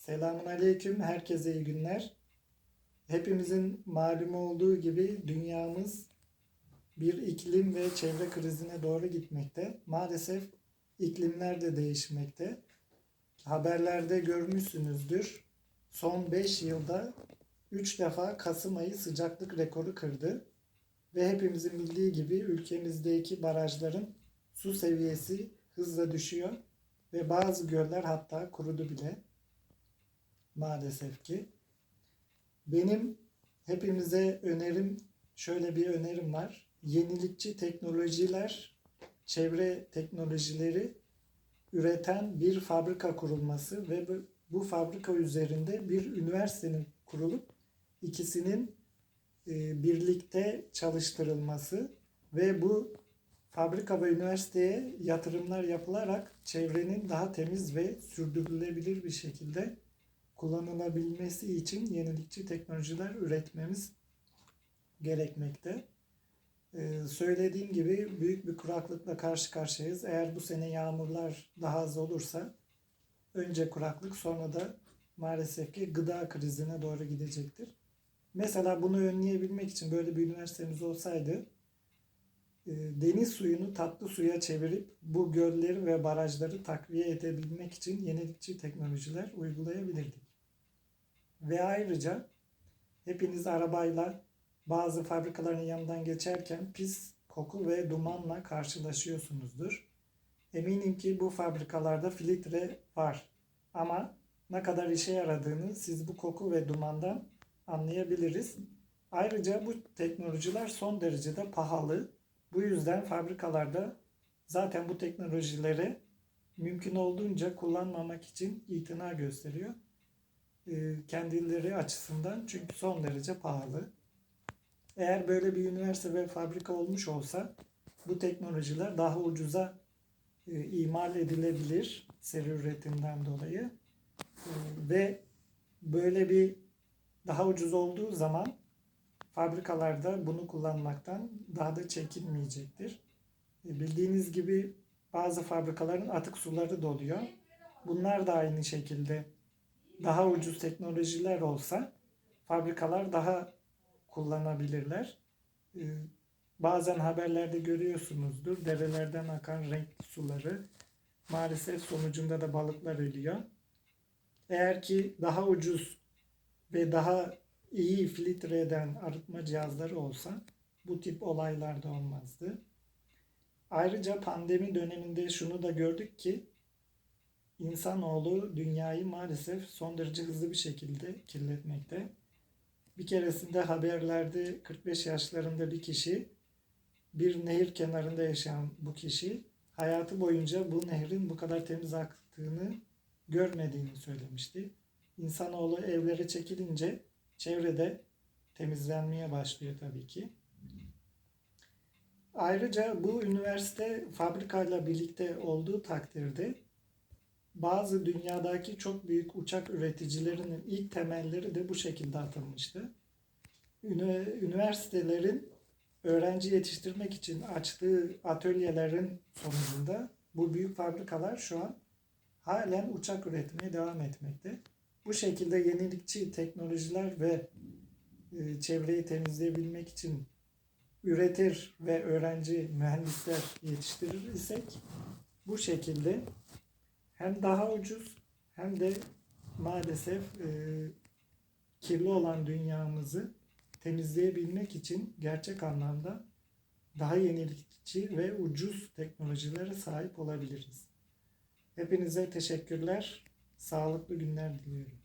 Selamun Aleyküm, herkese iyi günler. Hepimizin malumu olduğu gibi dünyamız bir iklim ve çevre krizine doğru gitmekte. Maalesef iklimler de değişmekte. Haberlerde görmüşsünüzdür. Son 5 yılda 3 defa Kasım ayı sıcaklık rekoru kırdı. Ve hepimizin bildiği gibi ülkemizdeki barajların su seviyesi hızla düşüyor ve bazı göller hatta kurudu bile maalesef ki. Benim hepimize önerim şöyle bir önerim var. Yenilikçi teknolojiler, çevre teknolojileri üreten bir fabrika kurulması ve bu, fabrika üzerinde bir üniversitenin kurulup ikisinin e, birlikte çalıştırılması ve bu fabrika ve üniversiteye yatırımlar yapılarak çevrenin daha temiz ve sürdürülebilir bir şekilde kullanılabilmesi için yenilikçi teknolojiler üretmemiz gerekmekte. Ee, söylediğim gibi büyük bir kuraklıkla karşı karşıyayız. Eğer bu sene yağmurlar daha az olursa önce kuraklık sonra da maalesef ki gıda krizine doğru gidecektir. Mesela bunu önleyebilmek için böyle bir üniversitemiz olsaydı e, deniz suyunu tatlı suya çevirip bu gölleri ve barajları takviye edebilmek için yenilikçi teknolojiler uygulayabilirdik. Ve ayrıca hepiniz arabayla bazı fabrikaların yanından geçerken pis koku ve dumanla karşılaşıyorsunuzdur. Eminim ki bu fabrikalarda filtre var. Ama ne kadar işe yaradığını siz bu koku ve dumandan anlayabiliriz. Ayrıca bu teknolojiler son derecede pahalı. Bu yüzden fabrikalarda zaten bu teknolojileri mümkün olduğunca kullanmamak için itina gösteriyor. Ee, kendileri açısından çünkü son derece pahalı. Eğer böyle bir üniversite ve fabrika olmuş olsa bu teknolojiler daha ucuza e, imal edilebilir seri üretimden dolayı. E, ve böyle bir daha ucuz olduğu zaman fabrikalarda bunu kullanmaktan daha da çekinmeyecektir. E, bildiğiniz gibi bazı fabrikaların atık suları doluyor. Bunlar da aynı şekilde daha ucuz teknolojiler olsa fabrikalar daha kullanabilirler. E, bazen haberlerde görüyorsunuzdur derelerden akan renkli suları maalesef sonucunda da balıklar ölüyor. Eğer ki daha ucuz ve daha iyi filtre eden arıtma cihazları olsa bu tip olaylar da olmazdı. Ayrıca pandemi döneminde şunu da gördük ki insanoğlu dünyayı maalesef son derece hızlı bir şekilde kirletmekte. Bir keresinde haberlerde 45 yaşlarında bir kişi bir nehir kenarında yaşayan bu kişi hayatı boyunca bu nehrin bu kadar temiz aktığını görmediğini söylemişti. İnsanoğlu evlere çekilince çevrede temizlenmeye başlıyor tabii ki. Ayrıca bu üniversite fabrikayla birlikte olduğu takdirde bazı dünyadaki çok büyük uçak üreticilerinin ilk temelleri de bu şekilde atılmıştı. Üniversitelerin öğrenci yetiştirmek için açtığı atölyelerin sonucunda bu büyük fabrikalar şu an halen uçak üretmeye devam etmekte. Bu şekilde yenilikçi teknolojiler ve e, çevreyi temizleyebilmek için üretir ve öğrenci mühendisler yetiştirir isek bu şekilde hem daha ucuz hem de maalesef e, kirli olan dünyamızı temizleyebilmek için gerçek anlamda daha yenilikçi ve ucuz teknolojilere sahip olabiliriz. Hepinize teşekkürler. Sağlıklı günler diliyorum.